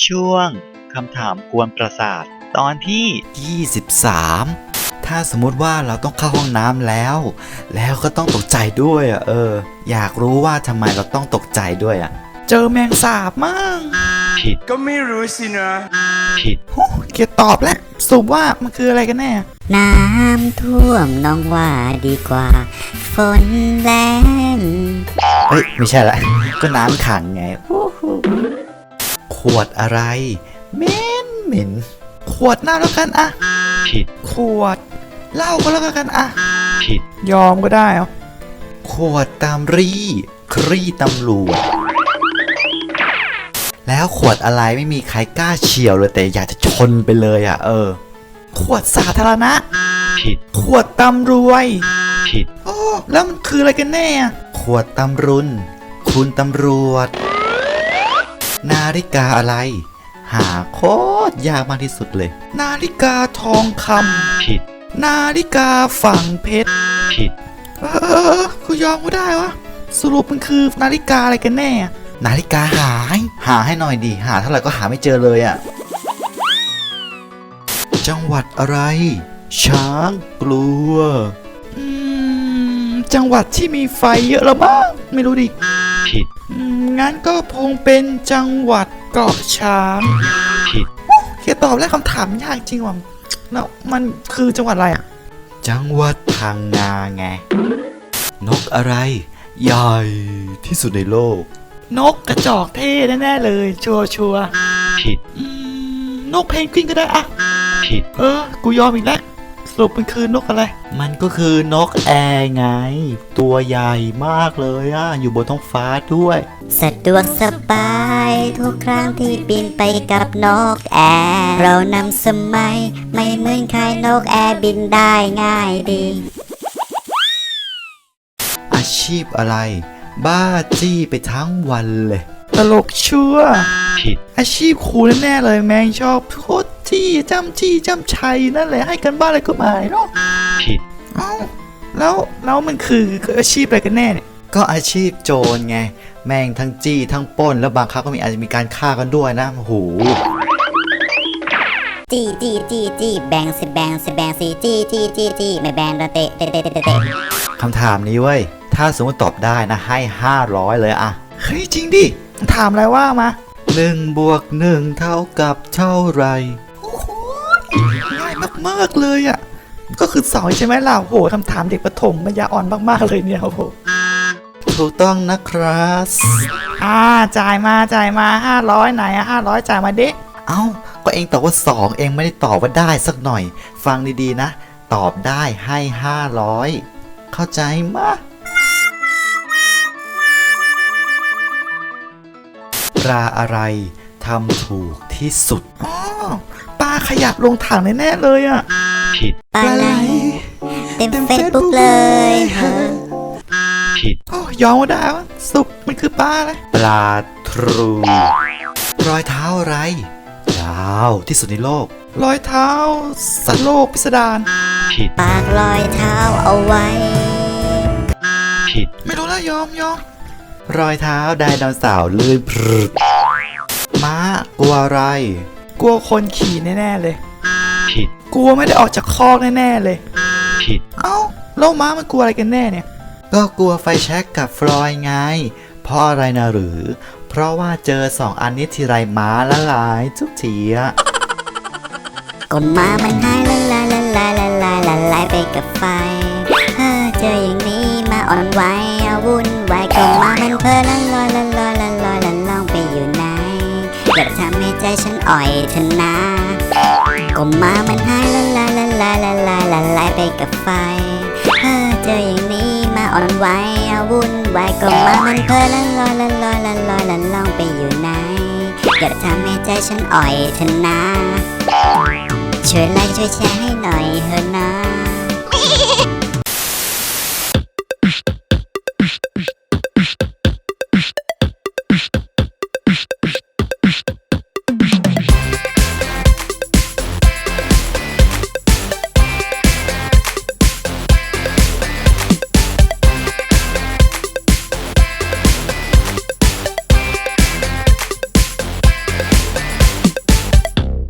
ช่วงคำถามกวนประสาท ตอนที่ 23 ถ้าสมมุติว่าเราต้องเข้าห้องน้ำแล้ว แล้วก็ต้องตกใจด้วยอะเออ อยากรู้ว่าทำไมเราต้องตกใจด้วยอะ เจอแมงสาบมั่งผิดก็ไม่รู้สินะผิดโอ้เกียรตอบแล้วสรุปว่ามันคืออะไรกันแน่ น้ำท่วมน้องว่าดีกว่า ฝนแรงเฮ้ยไม่ใช่ละ ก็น้ำขังไง ขวดอะไรเหม็นเหม็นขวดน้ำแล้วกันอะผิด ขวดเหล้าก็แล้วกันอะผิด ยอมก็ได้เอาขวดตามรี ครีตำรวจแล้วขวดอะไรไม่มีใครกล้าเฉียวเลยแต่อยากจะชนไปเลยอะ เออ ขวดสาธารณะ ผิด ขวดตำรวย ผิด โอ้ แล้วมันคืออะไรกันแน่อะขวดตำรุน คุณตำรวจ นาฬิกาอะไร หาโคตรยากมากที่สุดเลย นาฬิกาทองคผิดำนาฬิกาฝังเพชรผิด เออกูยอมก็ได้วะ สรุปมันคือนาฬิกาอะไรกันแน่ นาฬิกาหาย หาให้หน่อยดิหาเท่าไหร่ก็หาไม่เจอเลยอะจังหวัดอะไร ช้างกลัว อืม จังหวัดที่มีไฟเยอะแล้วบ้างไม่รู้ดิ ผิดอืมงั้นก็คงเป็นจังหวัดเกาะช้าง ผิดเขียนตอบแล้วคำถามยากจริงว่ะแล้วมันคือจังหวัดอะไรอะ จังหวัดพังงาไง นกอะไร ใหญ่ที่สุดในโลก นกกระจอกเท่แน่ๆเลย ชัวร์ชัวร์ผิดอืมนกเพนกวินก็ได้อะผิด เออ กูยอมอีกแล้ว สรุปมันคือนกอะไร มันก็คือนกแอร์ไง ตัวใหญ่มากเลยอะอยู่บนท้องฟ้าด้วย สะดวกสบายทุกครั้งที่บินไปกับนกแอร์ เรานำสมัย ไม่เหมือนใครนกแอร์บินได้ง่ายดี อาชีพอะไร บ้าจี้ไปทั้งวันเลย ตลกชัวผิด อาชีพครูแน่ๆเลยแมงชอบโคตร จี้จำจี้จำชัยนั่นแหละให้กันบ้านอะไรก็ไมาเนาะผิดเอ้าแล้วแล้วมันคือคืออาชีพอะไรกันแน่เนี่ยก็อาชีพโจรไง แม่งทั้งจี้ทั้งปล้น แล้วบางครั้งก็มีอาจจะมีการฆ่ากันด้วยนะโอ้โหจี้จี้จี้จี้แบงสิแบงสิแบงสิจี้จี้จี้จี้ไม่แบงเราเตะเตะเตะเตะเตะคำถามนี้เว้ย ถ้าสมมติตอบได้นะให้ 500 เลยอะเฮ้ยจริงดิ ถามอะไรว่ามา1บวก1เท่ากับเท่าไหรโอ้โหง่าย มากๆเลยอะก็คือสองใช่ไหมล่ะโอ้โหคำถามเด็กประถมมันยาอ่อนมากๆเลยเนี่ยโอ้โหถูกต้องนะครับอ่าจ่ายมาจ่ายมา500ไหนอะ500จ่ายมาเด็กเอ้า ก็เองตอบว่า2เองไม่ได้ตอบว่าได้สักหน่อย ฟังดีๆนะ ตอบได้ให้500เข้าใจมะปลาอะไรทำถูกที่สุดอ๋อปลา ขยับลงถังแน่ๆเลยอะผิดปลาไหลเต็มเฟซบุ๊กเลยเฮ้อผิดโอ้ยอมก็ได้วะสุปมันคือปลาอะไรปลาทรูรอยเท้าอะไรยาวที่สุดในโลก รอยเท้าสัตว์โลกพิสดารผิดปากรอยเท้าเอาไว้ผิดไม่รู้แล้วยอมยอมรอยเท้าไดโนเสาร์ลื่นพรึดม้ากลัวอะไร กลัวคนขี่แน่ๆเลย ผิด กลัวไม่ได้ออกจากคอกแน่ๆเลย ผิด เอ้าแล้วม้ามันกลัวอะไรกันแน่เนี่ย ก็กลัวไฟแช็กกับฟลอยไง เพราะอะไรนะหรือ เพราะว่าเจอสองอันนี้ทีไรม้าละลายทุกทีอะก็มามันหายละลายละลายละลายละลายไปกับไฟ ให้ใจฉันอ่อยเถอนะก็มามันหายละลายละลายละลายละลายไปกับไฟเฮ้อเจออย่างนี้มาอ่อนไหวเอาวุ่นวายก็มามันเพลินละลอยละลอยละลอยละล่องไปอยู่ไหนอย่าทำให้ใจฉันอ่อยเถอนะช่วยไลค์ช่วยแชร์ให้หน่อยเถอะนะ